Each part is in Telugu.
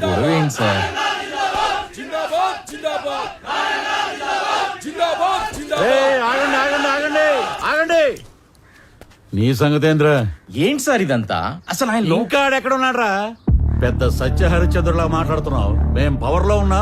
గొడవ ఏంటి సార్ ఏయ్, ఆగండి ఆగండి ఆగండి ఆగండి. నీ సంగతేంద్ర ఏంటి సార్ ఇదంతా? అసలు ఆయన ఇంకా ఎక్కడున్నాడ్రా పెద్ద సత్య హరిశ్చంద్రులా మాట్లాడుతున్నావు. మేం పవర్లో ఉన్నా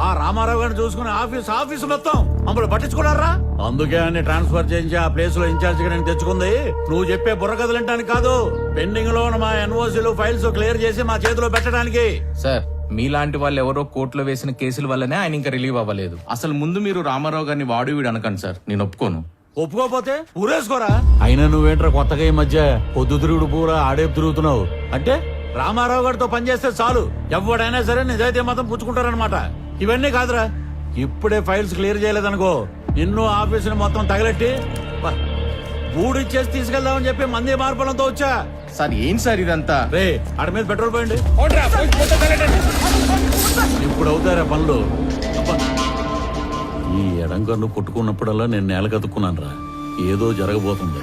ఆ రామారావు గారిని చూసుకుని ఆఫీస్ ఆఫీస్ మొత్తం మమ్మల్ని పట్టించుకున్నారా? అందుకే అన్ని ట్రాన్స్ఫర్ చేయించి ఆ ప్లేస్లో ఇన్ఛార్జ్గా నేను తెచ్చుకుంది. నువ్వు చెప్పే బుర్రకథలు వినడానికి కాదు. పెండింగ్లో ఉన్న మా ఎన్ఓసీలు ఫైల్స్ క్లియర్ చేసి మా చేతిలో పెట్టడానికి. సార్ మీలాంటి వాళ్ళు ఎవరో కోర్టులో వేసిన కేసుల వల్లనే ఆయన ఇంకా రిలీవ్ అవ్వలేదు. అసలు ముందు మీరు రామారావు గారిని వాడు వీడు అనకండి సార్. నేను ఒప్పుకోను. ఒప్పుకోపోతే ఊరేసుకోరా? అయినా నువ్వేంట్రా కొత్తగా ఈ మధ్య పొద్దు తిరుగుడు పూరా ఆడేపు తిరుగుతున్నావు? అంటే? రామారావు గారితో పనిచేస్తే చాలు. ఎవడైనా సరే నిజాయితీ మాత్రం పుచ్చుకుంటారనమాట ఇవన్నీ కాదురా. ఇప్పుడే ఫైల్స్ క్లియర్ చేయలేదనుకో నిన్ను ఆఫీసుని మొత్తం తగలెట్టి బూడిచ్చేసి తీసుకెళ్దామని చెప్పి మంది మార్పులంతో వచ్చా. సార్ ఏం సార్ ఇదంతా? రే ఆడ మీద పెట్రోల్ పోయండి. ఇప్పుడు అవుతారా పనులు. అబ్బా. ఈ ఎడంకన్ను కొట్టుకున్నప్పుడల్లా నేను నేల కతుక్కున్నాను రా ఏదో జరగబోతుంది.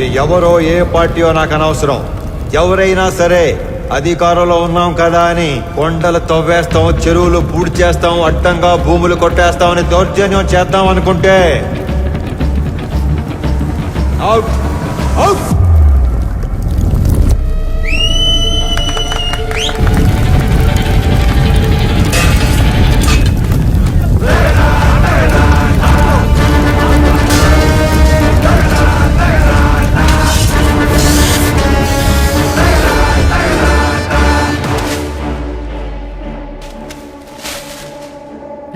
మీరు ఎవరో ఏ పార్టీయో నాకు అనవసరం. ఎవరైనా సరే అధికారంలో ఉన్నాం కదా అని కొండలు తవ్వేస్తాం చెరువులు పూడి చేస్తాం అడ్డంగా భూములు కొట్టేస్తామని దౌర్జన్యం చేద్దాం అనుకుంటే. అవుట్. అవుట్.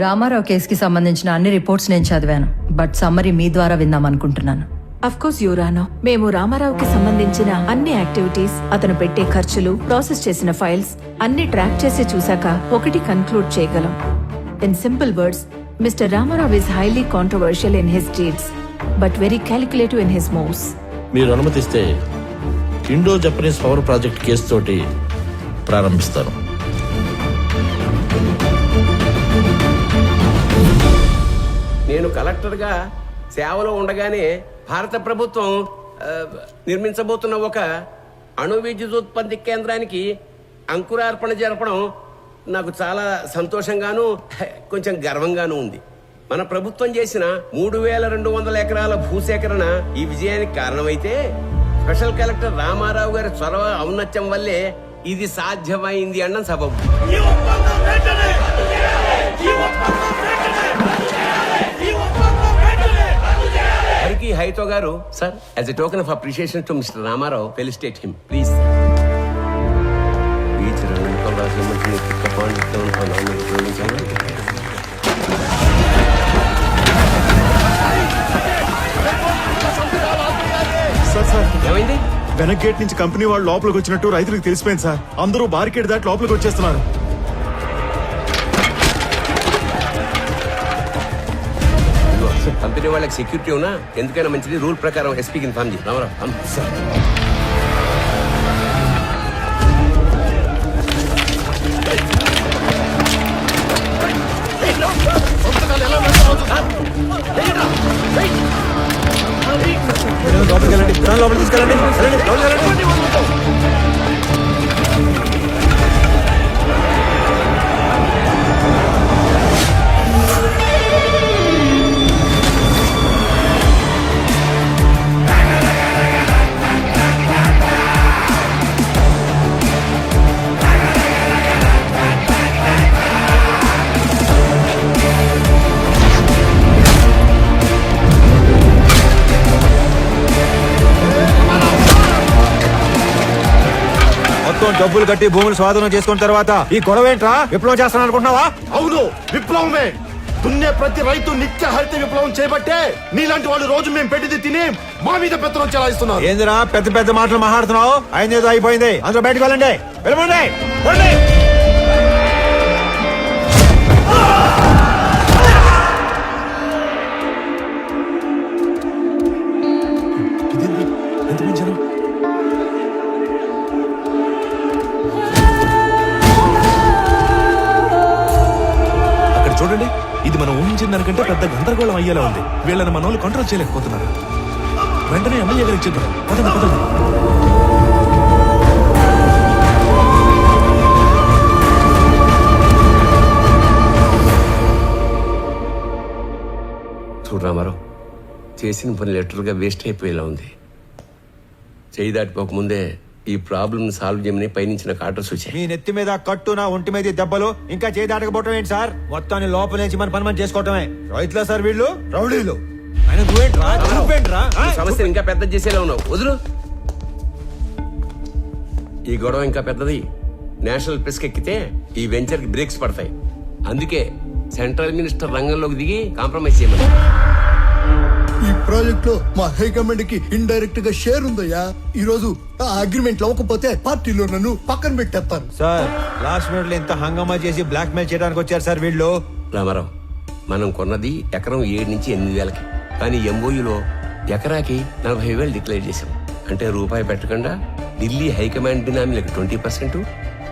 రామారావు కేసుకి సంబంధించిన అన్ని రిపోర్ట్స్ నేను చదివాను. బట్ సమ్మరీ మీ ద్వారా విందాం అనుకుంటున్నాను అఫ్ కోర్స్ యువరానో మేము రామారావుకి సంబంధించిన అన్ని యాక్టివిటీస్ అతను పెట్టే ఖర్చులు ప్రాసెస్ చేసిన ఫైల్స్ అన్ని ట్రాక్ చేసి చూశాక ఒకటి కన్క్లూడ్ చేయగలం. In simple words mister Ramarao is highly controversial in his deeds but very calculative in his moves మీరు అనుమతిస్తే Indo Japanese power project case తోటి ప్రారంభిస్తాను. కలెక్టర్గా సేవలో ఉండగానే భారత ప్రభుత్వం నిర్మించబోతున్న ఒక అణు విద్యుత్ కేంద్రానికి అంకురార్పణ జరపడం నాకు చాలా సంతోషంగాను కొంచెం గర్వంగాను ఉంది. మన ప్రభుత్వం చేసిన మూడు వేల రెండు వందల ఎకరాల భూసేకరణ ఈ విజయానికి కారణమైతే స్పెషల్ కలెక్టర్ రామారావు గారి చొరవ ఔన్నత్యం వల్లే ఇది సాధ్యమైంది అన్న సబబు. హైతో గారు sir as a token of appreciation to mister Ramarao felicitate him please beach sir sir ఏమైంది? వెనక్ గేట్ నుంచి కంపెనీ వాళ్ళు లోపలికి వచ్చినట్టు రైతులకు తెలిసిపోయింది సార్. అందరూ బార్కెట్ దాటి లోపలికి వచ్చేస్తున్నారు. వేరే వాళ్ళకి సెక్యూరిటీ ఉన్నా ఎందుకైనా మంచిది. రూల్ ప్రకారం ఎస్పీకి ఇన్ఫామ్ చేయి. లోపలికి వెళ్ళండి. లోపలికి తీసుకెళ్ళండి లోపలికి వెళ్ళండి. ప్రభుత్వం డబ్బులు కట్టి భూములు స్వాధీనం చేసుకున్న తర్వాత ఈ గొడవ ఏంట్రా? విప్లవం చేస్తాను అనుకుంటున్నావా? అవును విప్లవమే. దున్నే ప్రతి రైతు నిత్య హరిత విప్లవం చేపట్టే. నీలాంటి వాళ్ళు రోజు మేము పెట్టింది తిని మా మీద పెత్తనం చెలాయిస్తున్నారు. ఏందిరా పెద్ద పెద్ద మాటలు మాట్లాడుతున్నావు? అయింది ఏదో అయిపోయింది. అందరూ బయటకు వెళ్ళండి. వెళ్ళమండి ఊహించిన దానికంటే పెద్ద గందరగోళం అయ్యేలా ఉంది. వీళ్ళని మన వాళ్ళు కంట్రోల్ చేయలేకపోతున్నారు. వెంటనే ఎమ్మెల్యే గారికి ఇచ్చేద్దాం పదండి పదండి. చూడు రామారావు చేసిన పని లెటర్గా వేస్ట్ అయిపోయేలా ఉంది. చేయి దాటిపోకముందే ఈ ప్రాబ్లమ్ సాల్వ్ చేయమని పైనుంచి నాకు ఆర్డర్స్ వచ్చాయి. మీ నెత్తి మీద కట్టు నా ఒంటి మీద దెబ్బలు ఇంకా చేయి దాటకపోవటం ఏంటి సార్? మొత్తాన్ని లోపల నుంచి మన పని మనం చేసుకోవటమే. రైతులా సార్ వీళ్ళు? రౌడీలు. ఆయన నువ్వేంట్రా? నువ్వేంట్రా? ఆ? ఈ సమస్యను ఇంకా పెద్ద చేసేలా ఉన్నావు. వదులు. ఈ గొడవ ఇంకా పెద్దది. నేషనల్ ప్రెస్ ఎక్కితే ఈ వెంచర్కి బ్రేక్స్ పడతాయి. అందుకే సెంట్రల్ మినిస్టర్ రంగంలోకి దిగి కాంప్రమైజ్ చేయమని. ప్రాజెక్ట్లో మా హైకమాండ్కి ఇండైరెక్ట్గా షేర్ ఉందయ్యా. ఈ రోజు ఆ అగ్రిమెంట్ అవ్వకపోతే పార్టీలో నన్ను పక్కన పెట్టేస్తాను సార్ లాస్ట్ మినిట్లో ఇంత హంగామా చేసి బ్లాక్ మెయిల్ చేయడానికి వచ్చారు సార్ వీళ్ళు. రామారావు మనం కొన్నది ఎకరం ఏడు నుంచి ఎనిమిది వేలకి. కానీ ఎంఓయూలో ఎకరాకి నలభై వేలు డిక్లేర్ చేశాం. అంటే రూపాయి పెట్టకుండా ఢిల్లీ హైకమాండ్ బినామీలకు ట్వంటీ పర్సెంట్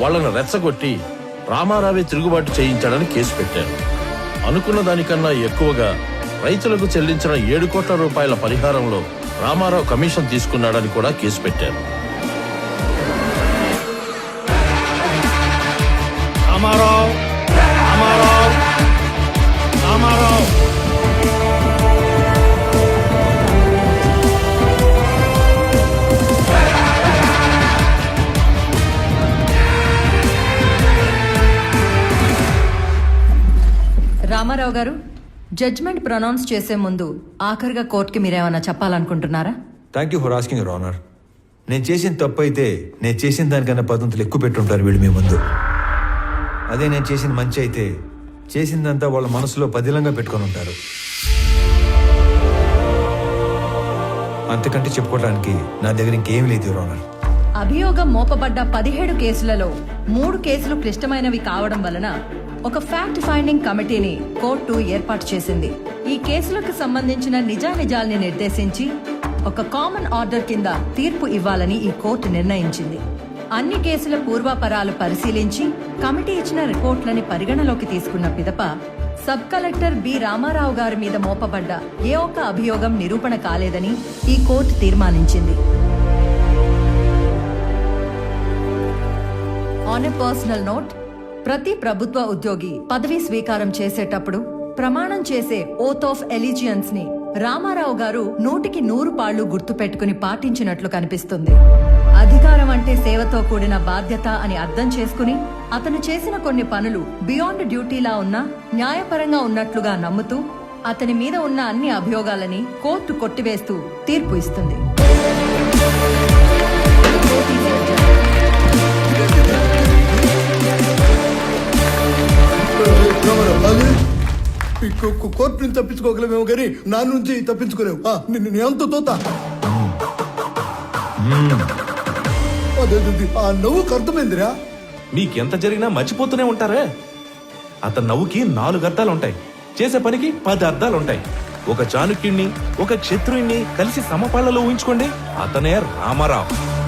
వాళ్ళను రెచ్చగొట్టి రామారావే తిరుగుబాటు చేయించాడని కేసు పెట్టారు. అనుకున్న దానికన్నా ఎక్కువగా రైతులకు చెల్లించిన ఏడు కోట్ల రూపాయల పరిహారంలో రామారావు కమిషన్ తీసుకున్నాడని కూడా కేసు పెట్టారు. రామారావు గారు జడ్జ్మెంట్ ప్రొనౌన్స్ చేసే ముందు ఆఖరిగా కోర్టుకి మీరేమన్నా చెప్పాలనుకుంటున్నారా? Thank you for asking your honour నేను చేసిన తప్పు అయితే నేను చేసిన దానికన్నా పద్ధతులు ఎక్కువ పెట్టుంటారు వీళ్ళు మీ ముందు. అదే నేను చేసిన మంచి అయితే చేసిందంతా వాళ్ళ మనసులో పదిలంగా పెట్టుకొని ఉంటారు. అంతకంటే చెప్పుకోవడానికి నా దగ్గర ఇంకేం లేదు యువర్ ఆనర్ అభియోగం మోపబడ్డ పదిహేడు కేసులలో మూడు కేసులు క్లిష్టమైనవి కావడం వలన ఒక ఫ్యాక్ట్ ఫైండింగ్ కమిటీని కోర్టు ఏర్పాటు చేసింది. ఈ కేసులకు సంబంధించిన నిజానిజాల్ని నిర్దేశించి ఒక కామన్ ఆర్డర్ కింద తీర్పు ఇవ్వాలని ఈ కోర్టు నిర్ణయించింది. అన్ని కేసుల పూర్వాపరాలు పరిశీలించి కమిటీ ఇచ్చిన రిపోర్ట్లని పరిగణలోకి తీసుకున్న పిదప సబ్ కలెక్టర్ బి రామారావు గారి మీద మోపబడ్డ ఏ ఒక్క అభియోగం నిరూపణ కాలేదని ఈ కోర్టు తీర్మానించింది. ఆన్ ఎ పర్సనల్ నోట్ ప్రతి ప్రభుత్వ ఉద్యోగి పదవి స్వీకారం చేసేటప్పుడు ప్రమాణం చేసే ఓత్ ఆఫ్ ఎలిజియన్స్ని రామారావు గారు నూటికి నూరు పాళ్ళు గుర్తుపెట్టుకుని పాటించినట్లు కనిపిస్తుంది. అధికారం అంటే సేవతో కూడిన బాధ్యత అని అర్థం చేసుకుని అతను చేసిన కొన్ని పనులు బియాండ్ డ్యూటీలా ఉన్నా న్యాయపరంగా ఉన్నట్లుగా నమ్ముతూ అతని మీద ఉన్న అన్ని అభియోగాలని కోర్టు కొట్టివేస్తూ తీర్పు ఇస్తుంది. కోర్టు నుంచి తప్పించుకోగలమేమో కానీ నా నుంచి తప్పించుకోలేవు. ఎంత తోత. ఆ నవ్వుకు అర్థమైందిరా మీకెంత జరిగినా మర్చిపోతూనే ఉంటారే. అతని నవ్వుకి నాలుగు అర్థాలు ఉంటాయి. చేసే పనికి పది అర్థాలు ఉంటాయి. ఒక చాణుక్యుణ్ణి ఒక క్షత్రుణ్ణి కలిసి సమపాళ్ళలో ఊహించుకోండి. అతనే రామారావు.